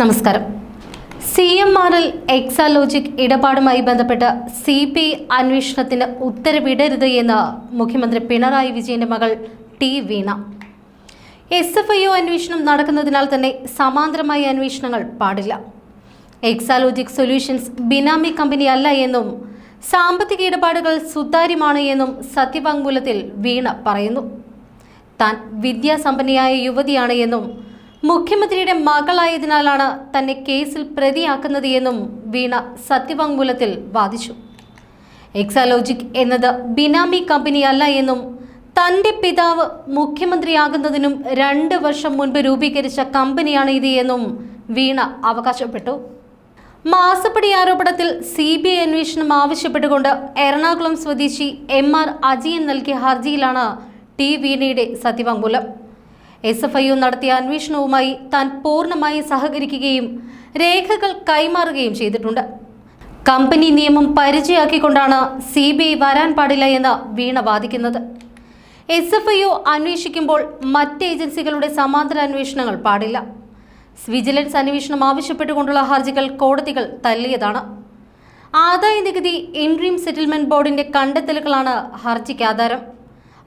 നമസ്കാരം. C M ആറിൽ എക്സാലോജിക് ഇടപാടുമായി ബന്ധപ്പെട്ട് സി ബി ഐ അന്വേഷണത്തിന് ഉത്തരവിടരുത് എന്ന് മുഖ്യമന്ത്രി പിണറായി വിജയന്റെ മകൾ T Veena. S F I O അന്വേഷണം നടക്കുന്നതിനാൽ തന്നെ സമാന്തരമായ അന്വേഷണങ്ങൾ പാടില്ല. എക്സാലോജിക് സൊല്യൂഷൻസ് ബിനാമി കമ്പനി അല്ല എന്നും സാമ്പത്തിക ഇടപാടുകൾ സുതാര്യമാണ് എന്നും സത്യവാങ്മൂലത്തിൽ വീണ പറയുന്നു. താൻ വിദ്യാസമ്പന്നയായ യുവതിയാണ് എന്നും മുഖ്യമന്ത്രിയുടെ മകളായതിനാലാണ് തന്നെ കേസിൽ പ്രതിയാക്കുന്നത് എന്നും വീണ സത്യവാങ്മൂലത്തിൽ വാദിച്ചു. എക്സാലോജിക് എന്നത് ബിനാമി കമ്പനിയല്ല എന്നും തന്റെ പിതാവ് മുഖ്യമന്ത്രിയാകുന്നതിനും രണ്ട് വർഷം മുൻപ് രൂപീകരിച്ച കമ്പനിയാണ് ഇത് എന്നും വീണ അവകാശപ്പെട്ടു. മാസപ്പടി ആരോപണത്തിൽ സി ബി ഐ അന്വേഷണം ആവശ്യപ്പെട്ടുകൊണ്ട് എറണാകുളം സ്വദേശി എം ആർ അജയൻ നൽകിയ ഹർജിയിലാണ് ടി വീണയുടെ സത്യവാങ്മൂലം. എസ് എഫ് ഐ നടത്തിയ അന്വേഷണവുമായി താൻ പൂർണമായി സഹകരിക്കുകയും രേഖകൾ കൈമാറുകയും ചെയ്തിട്ടുണ്ട്. കമ്പനി നിയമം പരിചയമാക്കിക്കൊണ്ടാണ് സി ബി ഐ വരാൻ പാടില്ല എന്ന് വീണ വാദിക്കുന്നത്. എസ് എഫ് ഐ ഒ അന്വേഷിക്കുമ്പോൾ മറ്റ് ഏജൻസികളുടെ സമാന്തര അന്വേഷണങ്ങൾ പാടില്ല. വിജിലൻസ് അന്വേഷണം ആവശ്യപ്പെട്ടുകൊണ്ടുള്ള ഹർജികൾ കോടതികൾ തള്ളിയതാണ്. ആദായ നികുതി ഇൻട്രീം സെറ്റിൽമെന്റ് ബോർഡിന്റെ കണ്ടെത്തലുകളാണ് ഹർജിക്ക് ആധാരം.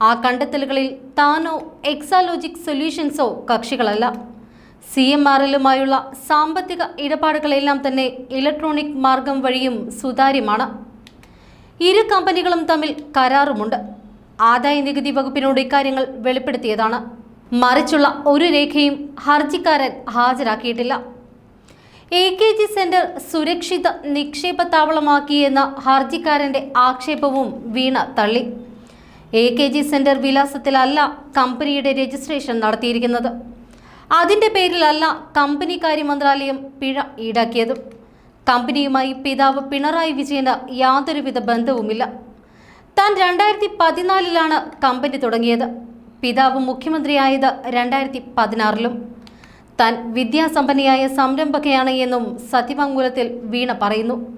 ആ കണ്ടെത്തലുകളിൽ താനോ എക്സാലോജിക് സൊല്യൂഷൻസോ കക്ഷികളല്ല. സി എം ആർ എല്ലുമായുള്ള സാമ്പത്തിക ഇടപാടുകളെല്ലാം തന്നെ ഇലക്ട്രോണിക് മാർഗം വഴിയും സുതാര്യമാണ്. ഇരു കമ്പനികളും തമ്മിൽ കരാറുമുണ്ട്. ആദായ നികുതി വകുപ്പിനോട് ഇക്കാര്യങ്ങൾ വെളിപ്പെടുത്തിയതാണ്. മറിച്ചുള്ള ഒരു രേഖയും ഹർജിക്കാരൻ ഹാജരാക്കിയിട്ടില്ല. എ കെ ജി സെന്റർ സുരക്ഷിത നിക്ഷേപ താവളമാക്കിയെന്ന ഹർജിക്കാരന്റെ ആക്ഷേപവും വീണ തള്ളി. എ കെ ജി സെന്റർ വിലാസത്തിലല്ല കമ്പനിയുടെ രജിസ്ട്രേഷൻ നടത്തിയിരിക്കുന്നത്. അതിന്റെ പേരിലല്ല കമ്പനി കാര്യ മന്ത്രാലയം പിഴ ഈടാക്കിയതും. കമ്പനിയുമായി പിതാവ് പിണറായി വിജയന് യാതൊരുവിധ ബന്ധവുമില്ല. താൻ രണ്ടായിരത്തി പതിനാലിലാണ് കമ്പനി തുടങ്ങിയത്. പിതാവ് മുഖ്യമന്ത്രിയായത് രണ്ടായിരത്തി പതിനാറിലും താൻ വിദ്യാസമ്പന്നയായ സംരംഭകയാണ് എന്നും സത്യവാങ്മൂലത്തിൽ വീണ പറയുന്നു.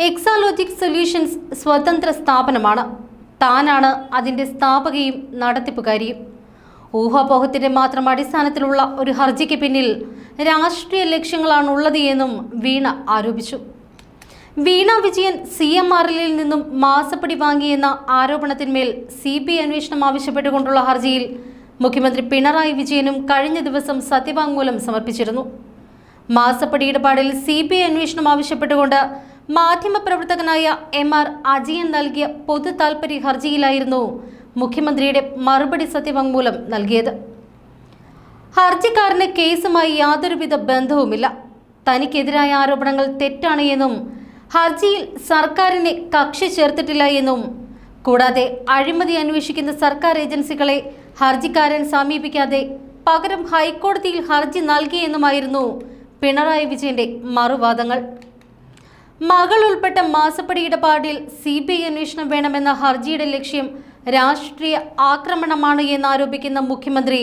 എക്സാലോജിക് സൊല്യൂഷൻസ് സ്വതന്ത്ര സ്ഥാപനമാണ്. താനാണ് അതിന്റെ സ്ഥാപകയും നടത്തിപ്പുകാരിയും. ഊഹാപോഹത്തിന്റെ മാത്രം അടിസ്ഥാനത്തിലുള്ള ഒരു ഹർജിക്ക് പിന്നിൽ രാഷ്ട്രീയ ലക്ഷ്യങ്ങളാണുള്ളത് എന്നും വീണ ആരോപിച്ചു. Veena Vijayan C M R നിന്നും മാസപ്പടി വാങ്ങിയെന്ന ആരോപണത്തിന്മേൽ സി ബി ഐ അന്വേഷണം ആവശ്യപ്പെട്ടുകൊണ്ടുള്ള ഹർജിയിൽ മുഖ്യമന്ത്രി പിണറായി വിജയനും കഴിഞ്ഞ ദിവസം സത്യവാങ്മൂലം സമർപ്പിച്ചിരുന്നു. മാസപ്പടി ഇടപാടിൽ സി ബി ഐ അന്വേഷണം ആവശ്യപ്പെട്ടുകൊണ്ട് മാധ്യമപ്രവർത്തകനായ എം ആർ അജയൻ നൽകിയ പൊതു താൽപര്യ ഹർജിയിലായിരുന്നു മുഖ്യമന്ത്രിയുടെ മറുപടി സത്യവാങ്മൂലം നൽകിയത്. ഹർജിക്കാരന് കേസുമായി യാതൊരുവിധ ബന്ധവുമില്ല. തനിക്കെതിരായ ആരോപണങ്ങൾ തെറ്റാണ് എന്നും ഹർജിയിൽ സർക്കാരിനെ കക്ഷി ചേർത്തിട്ടില്ല എന്നും കൂടാതെ അഴിമതി അന്വേഷിക്കുന്ന സർക്കാർ ഏജൻസികളെ ഹർജിക്കാരൻ സമീപിക്കാതെ പകരം ഹൈക്കോടതിയിൽ ഹർജി നൽകിയെന്നുമായിരുന്നു പിണറായി വിജയന്റെ മറുവാദങ്ങൾ. മകൾ ഉൾപ്പെട്ട മാസപ്പടി ഇടപാടിൽ സി ബി ഐ അന്വേഷണം വേണമെന്ന ഹർജിയുടെ ലക്ഷ്യം രാഷ്ട്രീയ ആക്രമണമാണ് എന്നാരോപിക്കുന്ന മുഖ്യമന്ത്രി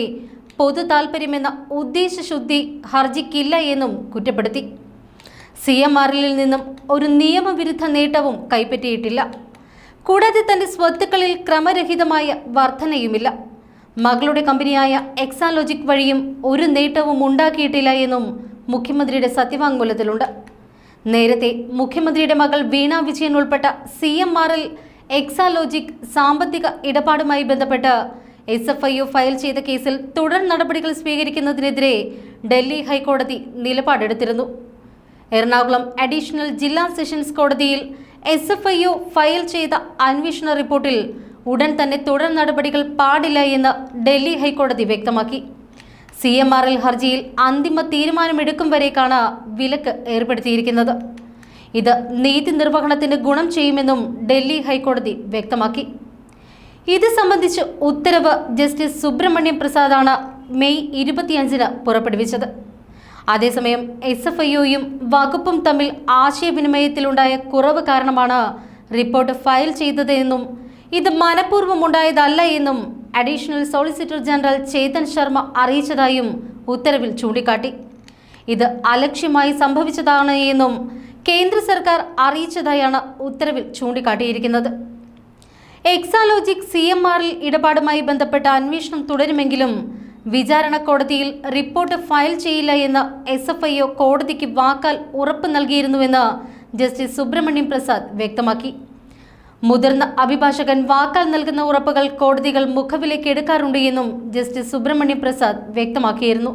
പൊതു താൽപ്പര്യമെന്ന ഉദ്ദേശശുദ്ധി ഹർജിക്കില്ല എന്നും കുറ്റപ്പെടുത്തി. സി എം ആറിൽ നിന്നും ഒരു നിയമവിരുദ്ധ നേട്ടവും കൈപ്പറ്റിയിട്ടില്ല. കൂടാതെ തന്റെ സ്വത്തുക്കളിൽ ക്രമരഹിതമായ വർധനയുമില്ല. മകളുടെ കമ്പനിയായ എക്സാലോജിക് വഴിയും ഒരു നേട്ടവും ഉണ്ടാക്കിയിട്ടില്ല എന്നും മുഖ്യമന്ത്രിയുടെ സത്യവാങ്മൂലത്തിലുണ്ട്. നേരത്തെ മുഖ്യമന്ത്രിയുടെ മകൾ വീണ വിജയൻ ഉൾപ്പെട്ട C M R L Exalogic സാമ്പത്തിക ഇടപാടുമായി ബന്ധപ്പെട്ട് S F I O file ചെയ്ത കേസിൽ തുടർ നടപടികൾ സ്വീകരിക്കുന്നതിനെതിരെ ഡൽഹി ഹൈക്കോടതി നിലപാടെടുത്തിരുന്നു. എറണാകുളം അഡീഷണൽ ജില്ലാ സെഷൻസ് കോടതിയിൽ S F I O file ചെയ്ത അന്വേഷണ റിപ്പോർട്ടിൽ ഉടൻ തന്നെ തുടർ നടപടികൾ പാടില്ല എന്ന് ഡൽഹി ഹൈക്കോടതി വ്യക്തമാക്കി. സി എം ആർ എൽ ഹർജിയിൽ അന്തിമ തീരുമാനമെടുക്കും വരേക്കാണ് വിലക്ക് ഏർപ്പെടുത്തിയിരിക്കുന്നത്. ഇത് നീതി നിർവഹണത്തിന് ഗുണം ചെയ്യുമെന്നും ഡൽഹി ഹൈക്കോടതി വ്യക്തമാക്കി. ഇത് സംബന്ധിച്ച് ഉത്തരവ് ജസ്റ്റിസ് സുബ്രഹ്മണ്യം പ്രസാദാണ് മെയ് ഇരുപത്തിയഞ്ചിന് പുറപ്പെടുവിച്ചത്. അതേസമയം എസ് എഫ് ഐഒയും വകുപ്പും തമ്മിൽ ആശയവിനിമയത്തിലുണ്ടായ കുറവ് കാരണമാണ് റിപ്പോർട്ട് ഫയൽ ചെയ്തതെന്നും ഇത് മനഃപൂർവം ഉണ്ടായതല്ല എന്നും additional solicitor general Chetan Sharma അറിയിച്ചതായും ഉത്തരവിൽ ചൂണ്ടിക്കാട്ടി. ഇത് അലക്ഷ്യമായി സംഭവിച്ചതാണ് എന്നും കേന്ദ്ര സർക്കാർ അറിയിച്ചതായാണ് ഉത്തരവിൽ ചൂണ്ടിക്കാട്ടിയിരിക്കുന്നത്. എക്സാലോജിക് സി എം ആറിൽ ഇടപാടുമായി ബന്ധപ്പെട്ട അന്വേഷണം തുടരുമെങ്കിലും വിചാരണ കോടതിയിൽ റിപ്പോർട്ട് ഫയൽ ചെയ്യില്ല എന്ന് എസ് എഫ് ഐ കോടതിക്ക് വാക്കാൽ ഉറപ്പ് നൽകിയിരുന്നുവെന്ന് ജസ്റ്റിസ് സുബ്രഹ്മണ്യം പ്രസാദ് വ്യക്തമാക്കി. മുതിർന്ന അഭിഭാഷകൻ വാക്കാൽ നൽകുന്ന ഉറപ്പുകൾ കോടതികൾ മുഖവിലേക്ക് എടുക്കാറുണ്ട് എന്നും ജസ്റ്റിസ് സുബ്രഹ്മണ്യം പ്രസാദ് വ്യക്തമാക്കിയിരുന്നു.